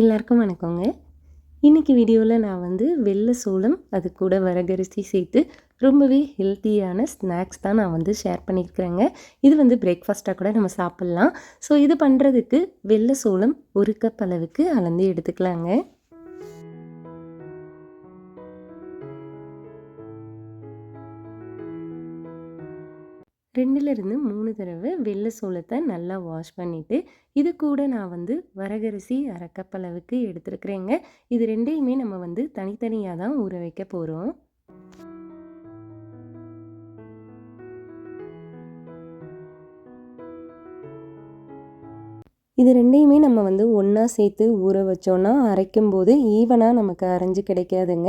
எல்லாருக்கும் வணக்கங்க. இன்றைக்கி வீடியோவில் நான் வந்து வெள்ளை சோளம் அது கூட வரகரிசி சேர்த்து ரொம்பவே ஹெல்த்தியான ஸ்நாக்ஸ் தான் நான் வந்து ஷேர் பண்ணியிருக்கிறேங்க. இது வந்து பிரேக்ஃபாஸ்ட்டாக கூட நம்ம சாப்பிட்லாம். ஸோ இது பண்ணுறதுக்கு வெள்ளை சோளம் ஒரு கப் அளவுக்கு அளந்து எடுத்துக்கலாங்க. ரெண்டுலேருந்து மூணு தடவை வெள்ளை சோளத்தை நல்லா வாஷ் பண்ணிவிட்டு இது கூட நான் வந்து வரகரிசி அரைக்கப்பளவுக்கு எடுத்துருக்குறேங்க. இது ரெண்டையுமே நம்ம வந்து தனித்தனியாக தான் ஊற வைக்க போகிறோம் இது ரெண்டையுமே நம்ம வந்து ஒன்றா சேர்த்து ஊற வச்சோன்னா அரைக்கும் போது ஈவனாக நமக்கு அரைஞ்சு கிடைக்காதுங்க.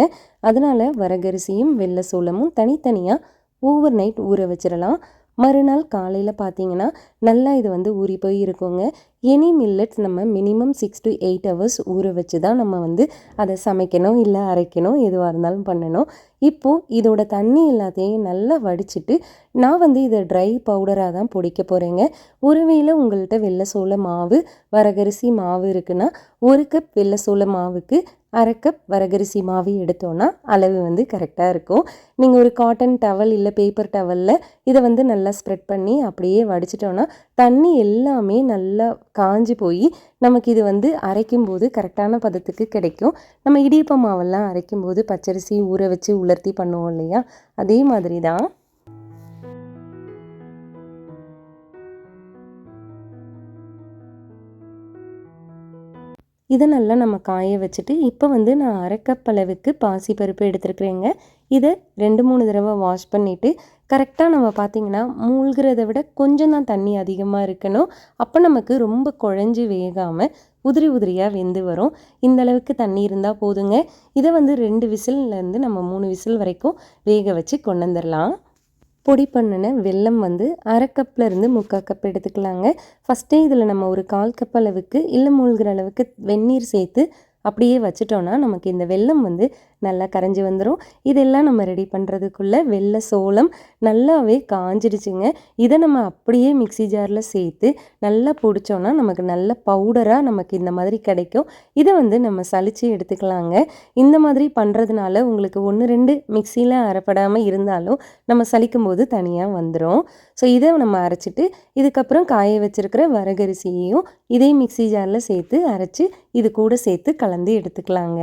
அதனால் வரகரிசியும் வெள்ளை சோளமும் தனித்தனியாக ஓவர் நைட் ஊற வச்சிடலாம். மறுநாள் காலையில் பார்த்தீங்கன்னா நல்லா இது வந்து ஊறி போய் இருக்குங்க எனி மில்லட்ஸ் நம்ம minimum six to eight hours ஊற வச்சு தான் நம்ம வந்து அதை சமைக்கணும் இல்லை அரைக்கணும் எதுவாக இருந்தாலும் பண்ணணும். இப்போது இதோட தண்ணி எல்லாத்தையும் நல்லா வடிச்சிட்டு நான் வந்து இதை ட்ரை பவுடராக தான் பொடிக்க போகிறேங்க ஒருவேளை உங்கள்கிட்ட வெள்ளை சோள மாவு வரகரிசி மாவு இருக்குன்னா ஒரு கப் வெள்ளை சோள மாவுக்கு அரை கப் வரகரிசி மாவு எடுத்தோன்னா அளவு வந்து கரெக்டாக இருக்கும். நீங்கள் ஒரு காட்டன் டவல் இல்லை பேப்பர் டவலில் இதை வந்து நல்லா ஸ்ப்ரெட் பண்ணி அப்படியே வடிச்சிட்டோன்னா தண்ணி எல்லாமே நல்லா காஞ்சி போய் நமக்கு இது வந்து அரைக்கும் போது கரெக்டான பதத்துக்கு கிடைக்கும். நம்ம இடியப்ப மாவெல்லாம் அரைக்கும் போது பச்சரிசி ஊற வச்சு உலர்த்தி பண்ணுவோம் இல்லையா? அதே மாதிரி தான் இதை நல்லா நம்ம காய வச்சுட்டு இப்போ வந்து நான் அரைக்கப் அளவுக்கு பாசி பருப்பு எடுத்துருக்குறேங்க. இதை ரெண்டு மூணு தடவை வாஷ் பண்ணிவிட்டு கரெக்டாக நம்ம பார்த்திங்கன்னா மூழ்கிறத விட கொஞ்சம் தான் தண்ணி அதிகமாக இருக்கணும். அப்போ நமக்கு ரொம்ப குழஞ்சி வேகாமல் உதிரி உதிரியாக வெந்து வரும். இந்த அளவுக்கு தண்ணி இருந்தால் போதுங்க. இதை வந்து ரெண்டு விசில்லேருந்து நம்ம மூணு விசில் வரைக்கும் வேக வச்சு கொண்டு வந்துடலாம் பொடி பண்ணின வெல்லம் வந்து அரை கப்லேருந்து முக்கால் கப் எடுத்துக்கலாங்க. ஃபஸ்ட்டே இதில் நம்ம ஒரு கால் கப் அளவுக்கு இல்லை மூழ்கிற அளவுக்கு வெந்நீர் சேர்த்து அப்படியே வச்சிட்டோன்னா நமக்கு இந்த வெல்லம் வந்து நல்லா கரைஞ்சி வந்துடும் இதெல்லாம் நம்ம ரெடி பண்ணுறதுக்குள்ளே வெள்ளை சோளம் நல்லாவே காஞ்சிடுச்சுங்க. இதை நம்ம அப்படியே மிக்சி ஜாரில் சேர்த்து நல்லா பிடிச்சோன்னா நமக்கு நல்ல பவுடராக நமக்கு இந்த மாதிரி கிடைக்கும். இதை வந்து நம்ம சளிச்சு எடுத்துக்கலாங்க. இந்த மாதிரி பண்ணுறதுனால உங்களுக்கு ஒன்று ரெண்டு மிக்சியில் அரைப்படாமல் இருந்தாலும் நம்ம சலிக்கும் போது தனியாக வந்துடும் ஸோ இதை நம்ம அரைச்சிட்டு இதுக்கப்புறம் காய வச்சுருக்கிற வரகரிசியையும் இதே மிக்சி ஜாரில் சேர்த்து அரைச்சி இது கூட சேர்த்து கலந்து எடுத்துக்கலாங்க.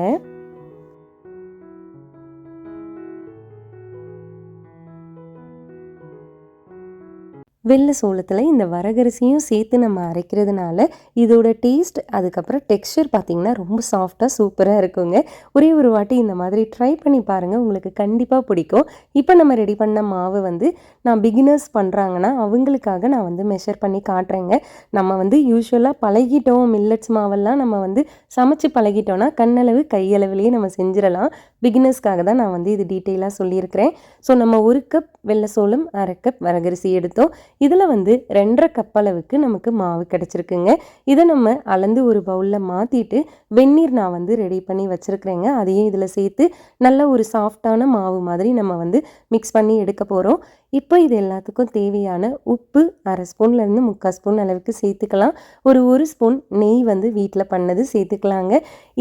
வெள்ளை சோளத்தில் இந்த வரகரிசியும் சேர்த்து நம்ம அரைக்கிறதுனால இதோட டேஸ்ட் அதுக்கப்புறம் டெக்ஸ்டர் பார்த்திங்கன்னா ரொம்ப சாஃப்டாக சூப்பராக இருக்குங்க. ஒரே ஒரு வாட்டி இந்த மாதிரி ட்ரை பண்ணி பாருங்கள் உங்களுக்கு கண்டிப்பாக பிடிக்கும். இப்போ நம்ம ரெடி பண்ண மாவு வந்து நான் பிகினர்ஸ் பண்ணுறாங்கன்னா அவங்களுக்காக நான் வந்து மெஷர் பண்ணி காட்டுறேங்க. நம்ம வந்து யூஸ்வலாக பழகிட்டோம் மில்லட்ஸ் மாவெல்லாம் நம்ம வந்து சமைச்சு பழகிட்டோன்னா கண்ணளவு கையளவுலேயே நம்ம செஞ்சிடலாம். பிகினர்ஸ்க்காக தான் நான் வந்து இது டீட்டெயிலாக சொல்லியிருக்கிறேன். ஸோ நம்ம ஒரு கப் வெள்ளை சோளம் அரை கப் வரகரிசி எடுத்தோம். இதில் வந்து ரெண்டரை கப் அளவுக்கு நமக்கு மாவு கிடச்சிருக்குங்க. இதை நம்ம அளந்து ஒரு பவுலில் மாற்றிட்டு வெந்நீர் நான் வந்து ரெடி பண்ணி வச்சுருக்குறேங்க. அதையும் இதில் சேர்த்து நல்ல ஒரு சாஃப்டான மாவு மாதிரி நம்ம வந்து மிக்ஸ் பண்ணி எடுக்க போகிறோம் இப்போ இது எல்லாத்துக்கும் தேவையான உப்பு அரை ஸ்பூன்லேருந்து முக்கால் ஸ்பூன் அளவுக்கு சேர்த்துக்கலாம். ஒரு ஒரு ஸ்பூன் நெய் வந்து வீட்டில் பண்ணது சேர்த்துக்கலாங்க.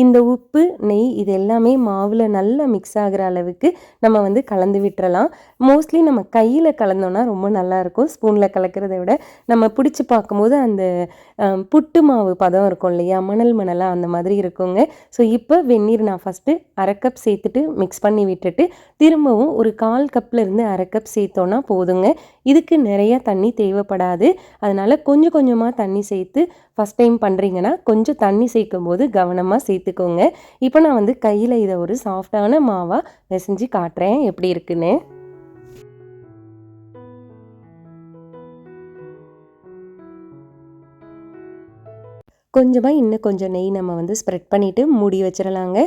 இந்த உப்பு நெய் இது எல்லாமே மாவில் நல்லா மிக்ஸ் ஆகிற அளவுக்கு நம்ம வந்து கலந்து விட்டுறலாம். மோஸ்ட்லி நம்ம கையில் கலந்தோன்னா ரொம்ப நல்லாயிருக்கும் ஸ்பூனில் கலக்கிறத விட நம்ம பிடிச்சி பார்க்கும்போது அந்த புட்டு மாவு பதம் இருக்கும் இல்லையா? மணல் மணலாக அந்த மாதிரி இருக்குங்க. ஸோ இப்போ வெந்நீர் நான் ஃபஸ்ட்டு அரை கப் சேர்த்துட்டு மிக்ஸ் பண்ணி விட்டுட்டு திரும்பவும் ஒரு கால் கப்லேருந்து அரை கப் சேர்த்தோன்னா போதுங்க. இதுக்கு நிறைய தண்ணி தேவைப்படாது. அதனால் கொஞ்சம் கொஞ்சமாக தண்ணி சேர்த்து ஃபஸ்ட் டைம் பண்ணுறீங்கன்னா கொஞ்சம் தண்ணி சேர்க்கும் போது கவனமாக சேர்த்துக்கோங்க. இப்போ நான் வந்து கையில் இதை ஒரு சாஃப்டான மாவாக நெசஞ்சு காட்டுறேன். எப்படி இருக்குன்னு. கொஞ்சமாக இன்னும் கொஞ்சம் நெய் நம்ம வந்து ஸ்ப்ரெட் பண்ணிவிட்டு மூடி வச்சிடலாங்க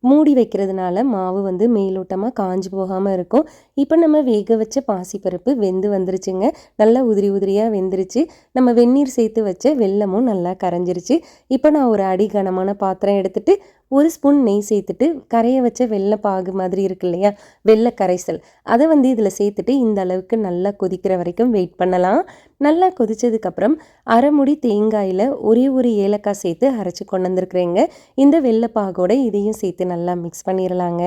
மூடி வைக்கிறதுனால மாவு வந்து மேலோட்டமாக காஞ்சி போகாமல் இருக்கும். இப்போ நம்ம வேக வச்ச பாசிப்பருப்பு வெந்து வந்துருச்சுங்க. நல்லா உதிரி உதிரியாக வெந்துருச்சு. நம்ம வெந்நீர் சேர்த்து வச்ச வெள்ளமும் நல்லா கரைஞ்சிருச்சு. இப்போ நான் ஒரு அடி கனமான பாத்திரம் எடுத்துகிட்டு ஒரு ஸ்பூன் நெய் சேர்த்துட்டு கரைய வச்ச வெள்ளை பாகு மாதிரி இருக்கு இல்லையா? வெள்ளை கரைசல். அதை வந்து இதில் சேர்த்துட்டு இந்த அளவுக்கு நல்லா கொதிக்கிற வரைக்கும் வெயிட் பண்ணலாம். நல்லா கொதிச்சதுக்கப்புறம் அரைமுடி தேங்காயில் ஒரே ஒரு ஏலக்காய் சேர்த்து அரைச்சி கொண்டு வந்துருக்குறேங்க. இந்த வெள்ளை பாகோட இதையும் சேர்த்து நல்லா மிக்ஸ் பண்ணிடலாங்க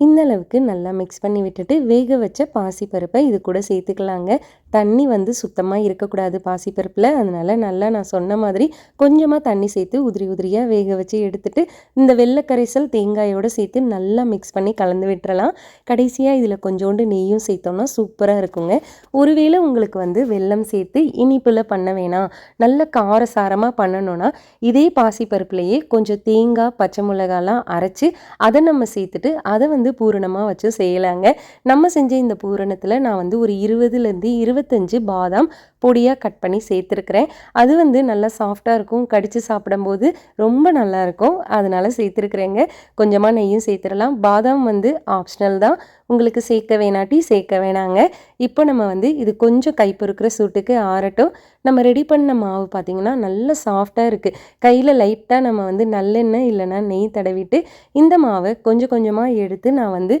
இந்த அளவுக்கு நல்லா மிக்ஸ் பண்ணி விட்டுட்டு வேக வச்ச பாசிப்பருப்பை இது கூட சேர்த்துக்கலாங்க. தண்ணி வந்து சுத்தமாக இருக்கக்கூடாது பாசிப்பருப்பில். அதனால் நல்லா நான் சொன்ன மாதிரி கொஞ்சமாக தண்ணி சேர்த்து உதிரி உதிரியாக வேக வச்சு எடுத்துகிட்டு இந்த வெள்ளைக்கரைசல் தேங்காயோடு சேர்த்து நல்லா மிக்ஸ் பண்ணி கலந்து விட்டுறலாம். கடைசியாக இதில் கொஞ்சோண்டு நெய்யும் சேர்த்தோம்னா சூப்பராக இருக்குங்க. ஒருவேளை உங்களுக்கு வந்து வெல்லம் சேர்த்து இனிப்பில் பண்ண வேணாம். நல்ல காரசாரமாக பண்ணணும்னா இதே பாசிப்பருப்புலையே கொஞ்சம் தேங்காய் பச்சை மிளகாலாம் அரைச்சி அதை நம்ம சேர்த்துட்டு அதை வந்து பூரணமாக வச்சு செய்யலாங்க. நம்ம செஞ்ச இந்த பூரணத்தில் நான் வந்து ஒரு இருபதுலேருந்து இருபத்தஞ்சி பாதாம் பொடியாக கட் பண்ணி சேர்த்துருக்குறேன். அது வந்து நல்லா சாஃப்டாக இருக்கும். கடித்து சாப்பிடும்போது ரொம்ப நல்லாயிருக்கும் அதனால் சேர்த்துருக்குறேங்க. கொஞ்சமாக நெய்யும் சேர்த்துடலாம். பாதாம் வந்து ஆப்ஷனல் தான். உங்களுக்கு சேர்க்க வேணாட்டி சேர்க்க வேணாங்க. இப்போ நம்ம வந்து இது கொஞ்சம் கை பொறுக்கிற சூட்டுக்கு ஆறட்டும். நம்ம ரெடி பண்ண மாவு பார்த்திங்கன்னா நல்ல சாஃப்டாக இருக்குது கையில் லைட்டாக நம்ம வந்து நல்லெண்ணெய் இல்லைன்னா நெய் தடவிட்டு இந்த மாவை கொஞ்சம் கொஞ்சமாக எடுத்து நான் வந்து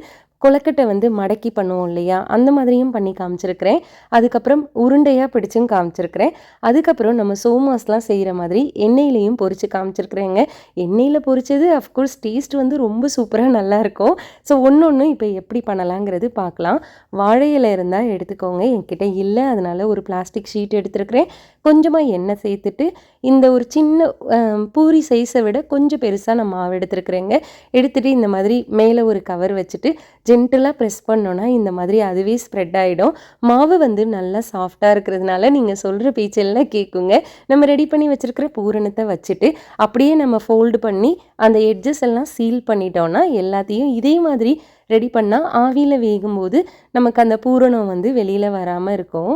கொலக்கட்டை வந்து மடக்கி பண்ணுவோம் இல்லையா? அந்த மாதிரியும் பண்ணி காமிச்சிருக்கிறேன். அதுக்கப்புறம் உருண்டையாக பிடிச்சும் காமிச்சிருக்கிறேன். அதுக்கப்புறம் நம்ம சோமாஸ்லாம் செய்கிற மாதிரி எண்ணெயிலையும் பொறிச்சு காமிச்சிருக்கிறேங்க. எண்ணெயில் பொறிச்சது அஃப்கோர்ஸ் டேஸ்ட் வந்து ரொம்ப சூப்பராக நல்லாயிருக்கும் ஸோ ஒன்று ஒன்று இப்போ எப்படி பண்ணலாங்கிறது பார்க்கலாம். வாழை இலை இருந்தால் எடுத்துக்கோங்க. என்கிட்ட இல்லை. அதனால் ஒரு பிளாஸ்டிக் ஷீட் எடுத்துருக்கிறேன். கொஞ்சமாக எண்ணெய் சேர்த்துட்டு இந்த ஒரு சின்ன பூரி சைஸை விட கொஞ்சம் பெருசாக நான் மாவு எடுத்துருக்குறேங்க. எடுத்துகிட்டு இந்த மாதிரி மேலே ஒரு கவர் வச்சுட்டு ஜென்டிலாக ப்ரெஸ் பண்ணோன்னா இந்த மாதிரி அதுவே ஸ்ப்ரெட் ஆகிடும் மாவு வந்து நல்லா சாஃப்டாக இருக்கிறதுனால நீங்கள் சொல்கிற பேச்செல்லாம் கேட்குங்க நம்ம ரெடி பண்ணி வச்சுருக்கிற பூரணத்தை வச்சுட்டு அப்படியே நம்ம ஃபோல்டு பண்ணி அந்த எட்ஜஸ் எல்லாம் சீல் பண்ணிட்டோன்னா எல்லாத்தையும் இதே மாதிரி ரெடி பண்ணால் ஆவியில் வேகும்போது நமக்கு அந்த பூரணம் வந்து வெளியில் வராமல் இருக்கும்.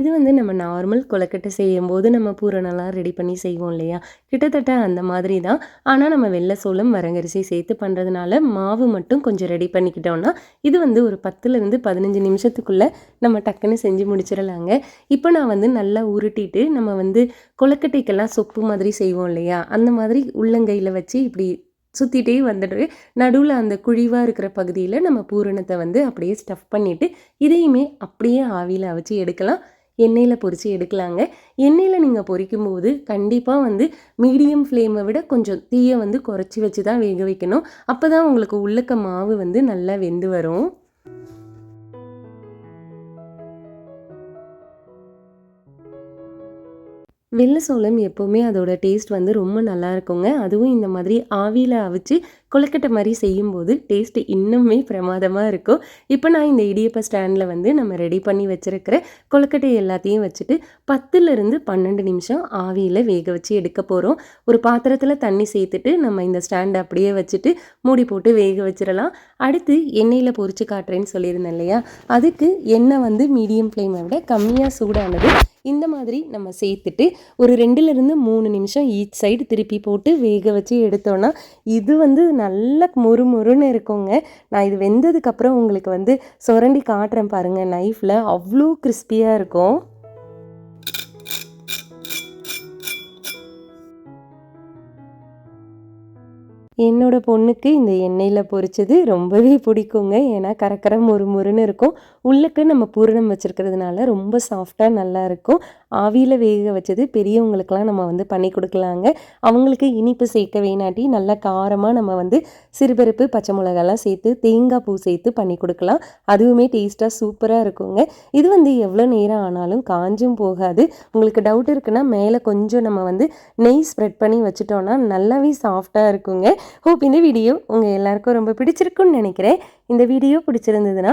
இது வந்து நம்ம நார்மல் கொலக்கட்டை செய்யும்போது நம்ம பூரணம்லாம் ரெடி பண்ணி செய்வோம் இல்லையா? கிட்டத்தட்ட அந்த மாதிரி தான். ஆனால் நம்ம வெள்ளை சோளம் வரங்கரிசி சேர்த்து பண்ணுறதுனால மாவு மட்டும் கொஞ்சம் ரெடி பண்ணிக்கிட்டோம்னா இது வந்து ஒரு பத்துலேருந்து பதினஞ்சு நிமிஷத்துக்குள்ளே நம்ம டக்குன்னு செஞ்சு முடிச்சிடலாங்க. இப்போ நான் வந்து நல்லா உருட்டிட்டு நம்ம வந்து கொலக்கட்டைக்கெல்லாம் சொப்பு மாதிரி செய்வோம் இல்லையா? அந்த மாதிரி உள்ளங்கையில் வச்சு இப்படி சுற்றிட்டே வந்துட்டு நடுவில் அந்த குழிவாக இருக்கிற பகுதியில் நம்ம பூரணத்தை வந்து அப்படியே ஸ்டஃப் பண்ணிவிட்டு இதையுமே அப்படியே ஆவியில் வச்சு எடுக்கலாம். எண்ணெயில் பொறிச்சு எடுக்கலாங்க. எண்ணெயில் நீங்கள் பொரிக்கும் போது கண்டிப்பாக வந்து மீடியம் ஃப்ளேமை விட கொஞ்சம் தீயை வந்து குறைச்சி வச்சு தான் வேக வைக்கணும். அப்போ தான் உங்களுக்கு உள்ளக்க மாவு வந்து நல்லா வெந்து வரும். வெள்ளை சோளம் எப்போவுமே அதோட டேஸ்ட் வந்து ரொம்ப நல்லா இருக்குங்க. அதுவும் இந்த மாதிரி ஆவியில் அவிச்சு கொழுக்கட்டை மாதிரி செய்யும்போது டேஸ்ட்டு இன்னுமே பிரமாதமாக இருக்கும். இப்போ நான் இந்த இடியப்ப ஸ்டாண்டில் வந்து நம்ம ரெடி பண்ணி வச்சுருக்கிற கொழுக்கட்டை எல்லாத்தையும் வச்சுட்டு பத்துலேருந்து பன்னெண்டு நிமிஷம் ஆவியில் வேக வச்சு எடுக்க போகிறோம் ஒரு பாத்திரத்தில் தண்ணி சேர்த்துட்டு நம்ம இந்த ஸ்டாண்டை அப்படியே வச்சுட்டு மூடி போட்டு வேக வச்சிடலாம். அடுத்து எண்ணெயில் பொறிச்சு காட்டுறேன்னு சொல்லியிருந்தேன் இல்லையா? அதுக்கு எண்ணெய் வந்து மீடியம் ஃப்ளேமை விட கம்மியாக சூடானது இந்த மாதிரி நம்ம சேர்த்துட்டு ஒரு ரெண்டுலேருந்து மூணு நிமிஷம் ஈச் சைடு திருப்பி போட்டு வேக வச்சு எடுத்தோன்னா இது வந்து நல்ல மொறு மொறுன்னு இருக்குங்க. நான் இது வெந்ததுக்கப்புறம் உங்களுக்கு வந்து சுரண்டி காட்டுறேன் பாருங்கள் நைஃப்பில் அவ்வளோ கிறிஸ்பியாக இருக்கும். என்னோடய பொண்ணுக்கு இந்த எண்ணெயில் பொரிச்சது ரொம்பவே பிடிக்குங்க. ஏன்னா கரக்கரம் மொறுமொறுன்னு இருக்கும். உள்ளுக்கு நம்ம பூரணம் வச்சுருக்கிறதுனால ரொம்ப சாஃப்டாக நல்லா இருக்கும். ஆவியில் வேக வச்சது பெரியவங்களுக்கெலாம் நம்ம வந்து பண்ணி கொடுக்கலாங்க. அவங்களுக்கு இனிப்பு சேர்க்க வேணாட்டி நல்லா காரமாக நம்ம வந்து சிறுபருப்பு பச்சை மிளகாலாம் சேர்த்து தேங்காய் பூ சேர்த்து பண்ணி கொடுக்கலாம். அதுவுமே டேஸ்ட்டாக சூப்பராக இருக்குங்க. இது வந்து எவ்வளோ நேரம் ஆனாலும் காஞ்சும் போகாது. உங்களுக்கு டவுட் இருக்குன்னா மேலே கொஞ்சம் நம்ம வந்து நெய் ஸ்ப்ரெட் பண்ணி வச்சுட்டோன்னா நல்லாவே சாஃப்டாக இருக்குங்க. ஹோப் இந்த வீடியோ உங்கள் எல்லாருக்கும் ரொம்ப பிடிச்சிருக்குன்னு நினைக்கிறேன். இந்த வீடியோ பிடிச்சிருந்ததுன்னா